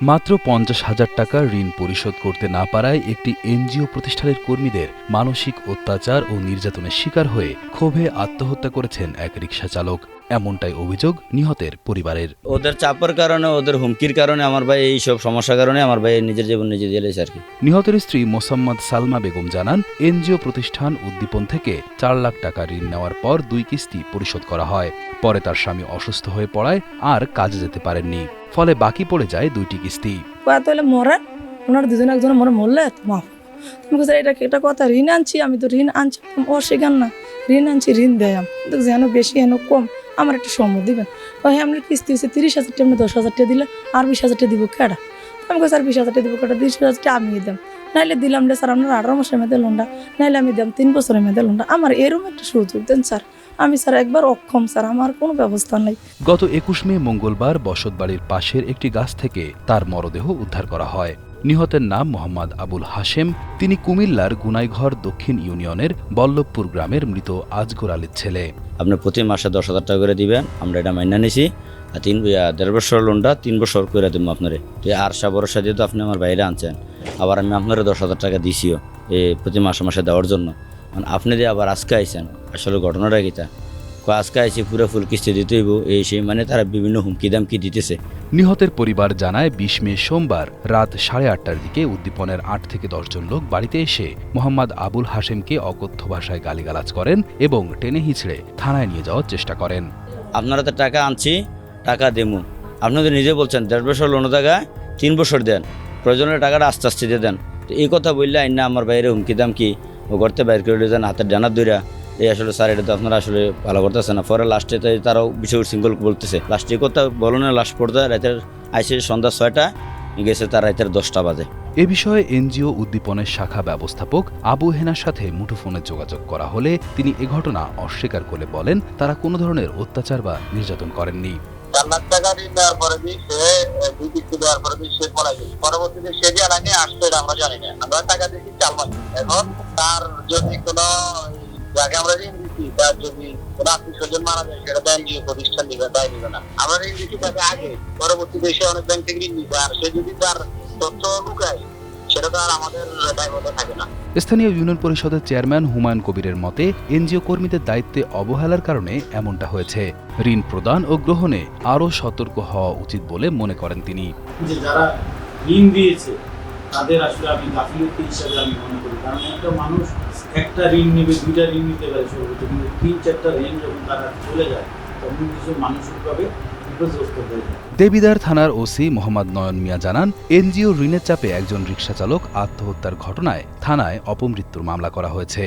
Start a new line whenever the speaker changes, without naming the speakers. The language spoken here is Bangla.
মাত্র পঞ্চাশ হাজার টাকা ঋণ পরিশোধ করতে না পারায় একটি এনজিও প্রতিষ্ঠানের কর্মীদের মানসিক অত্যাচার ও নির্যাতনের শিকার হয়ে ক্ষোভে আত্মহত্যা করেছেন এক রিক্সা চালক এমনটাই অভিযোগ নিহতের পরিবারের।
ওদের চাপের কারণে ওদের হুমকির কারণে আমার ভাই এই সব সমস্যার কারণে আমার ভাই নিজের জীবন নিজে দিয়ে আর কি।
নিহতের স্ত্রী মোসাম্মদ সালমা বেগম জানান এনজিও প্রতিষ্ঠান উদ্দীপন থেকে চার লাখ টাকা ঋণ নেওয়ার পর দুই কিস্তি পরিশোধ করা হয়। পরে তার স্বামী অসুস্থ হয়ে পড়ায় আর কাজে যেতে পারেননি। ফলে বাকি পড়ে যায় দুইটি কিস্তি।
তাহলে মরে? ওনার দুজন একজন মরে মরলে? মাফ তুমি কোথায় এটা একটা কথা ঋণ আনছি আমি তো ঋণ আনছি। সেখান না। ঋণ আনছি ঋণ দেয়। আমি যেন বেশি হেন কম। আমার একটা সম্মত দিবেন। ওই হ্যাঁ আপনার কিস্তি হচ্ছে তিরিশ হাজার টাকা আপনি দশ হাজার টাকা দিলে আর বিশ হাজার টাকা দিব কেডা? আমি কোথায় বিশ হাজার টাকা দিব কেডা? তিরিশ হাজার টাকা আমি দেন নাইলে দিলাম রে স্যার, আপনার আঠারো মাসের মেয়েদের লোনটা নাইলে আমি দিলাম তিন বছরের মেয়েদের লোনটা আমার এরকম একটা সুযোগ দেন স্যার। আমি স্যার একবার অক্ষম, স্যার, আমার কোনো ব্যবস্থা নেই।
গত একুশ মে মঙ্গলবার বসতবাড়ির পাশের একটি গাছ থেকে তার মরদেহ উদ্ধার করা হয়। নিহতের নাম মোহাম্মদ আবুল হাশেম। তিনি কুমিল্লার গুনাইঘর দক্ষিণ ইউনিয়নের বল্লভপুর গ্রামের মৃত আজগর আলীর ছেলে।
আপনি প্রতি মাসে দশ হাজার টাকা করে দিবেন, আমরা এটা মাইনা নিছি। আর তিন দেড় বছর লোনটা তিন বছর করে দেবো আপনারে। এই আরশা ভরসা দিয়ে তো আপনি আমার বাইরে আনছেন। আবার আমি আপনারে দশ হাজার টাকা দিছিও, এই প্রতি মাসে মাসে দেওয়ার জন্য। মানে আপনি দিয়ে আবার আজকে আইছেন, আসলে ঘটনাটা কয় আজকে আইসি পুরো ফুল কিস্তি দিতেইব এই সেই মানে তারা বিভিন্ন হুমকি দামকি দিতেছে।
নিহতের পরিবার জানায় বিশ মে সোমবার রাত সাড়ে আটটার দিকে উদ্দীপনের আট থেকে দশজন লোক বাড়িতে এসে মোহাম্মদ আবুল হাশেমকে অকথ্য ভাষায় গালিগালাজ করেন এবং টেনে হিঁচড়ে থানায় নিয়ে যাওয়ার চেষ্টা করেন।
আপনারা তো টাকা আনছি টাকা দেমু। আপনি তো নিজে বলছেন দেড় বছর লোন টাকা তিন বছর দেন প্রয়োজনের টাকাটা আস্তে আস্তে দিয়ে দেন। তো এই কথা বললে আইন না আমার বাইরে হুমকি দাম কি ও করতে বাইর করে দেন হাতের ডানার দইরা এই আসলে স্যার এটা তো আপনারা আসলে ভালো করতেছে না। পরে লাস্টে তো তারাও বিষয় সিঙ্গল বলতেছে। লাস্টে কথা বলো না লাস্ট পড়তে রাতের আইসে সন্ধ্যা ছয়টা গেছে তার রাতের দশটা বাজে।
এ বিষয়ে এনজিও উদ্দীপনের শাখা ব্যবস্থাপক আবু হেনার সাথে মুঠোফোনে যোগাযোগ করা হলে তিনি এ ঘটনা অস্বীকার করে বলেন তারা কোনো ধরনের অত্যাচার বা নির্যাতন করেননি।
চার লাখ টাকা ঋণ দেওয়ার পরে দিয়ে সে দুই কিস্তি দেওয়ার পরে সে পড়াই গেছে। পরবর্তীতে সে যে আনানি আসছে এটা আমরা জানি না। আমরা টাকা দিয়েছি চার মাস এখন তার যদি কোনো যাকে আমরা ঋণ দিচ্ছি তার যদি কোনো আত্মীয় স্বজন মারা যায় সেটা তো এনজিও প্রতিষ্ঠান দিবে দায় দিবে না। আমরা ঋণ দিচ্ছি তাকে আগে পরবর্তীতে সে অনেক ব্যাংক থেকে ঋণ দিবে আর সে যদি তার তথ্য লুকায় সেটা তো আর আমাদের দায়বদ্ধ থাকে না।
স্থানীয় ইউনিয়ন পরিষদের চেয়ারম্যান হুমায়ুন কবিরের মতে এনজিও কর্মীদের দায়িত্বে অবহেলার কারণে এমনটা হয়েছে। ঋণ প্রদান ও গ্রহণে আরও সতর্ক হওয়া উচিত বলে মনে করেন তিনি।
যে যারা ঋণ দিয়েছে তাদের আসলে আমি গাফিলতি হিসাবে আমি মনে করি। কারণ একটা মানুষ একটা ঋণ নেবে, দুইটা ঋণ নিতে পারে সর্বোচ্চ। কিন্তু তিন, চারটা ঋণ যখন তারা চলে যায়, তখন কিছু মানসিকভাবে
দেবিদার থানার ওসি মোহাম্মদ নয়ন মিয়া জানান এনজিও ঋণের চাপে একজন রিক্সা চালক আত্মহত্যার ঘটনায় থানায় অপমৃত্যুর মামলা করা হয়েছে।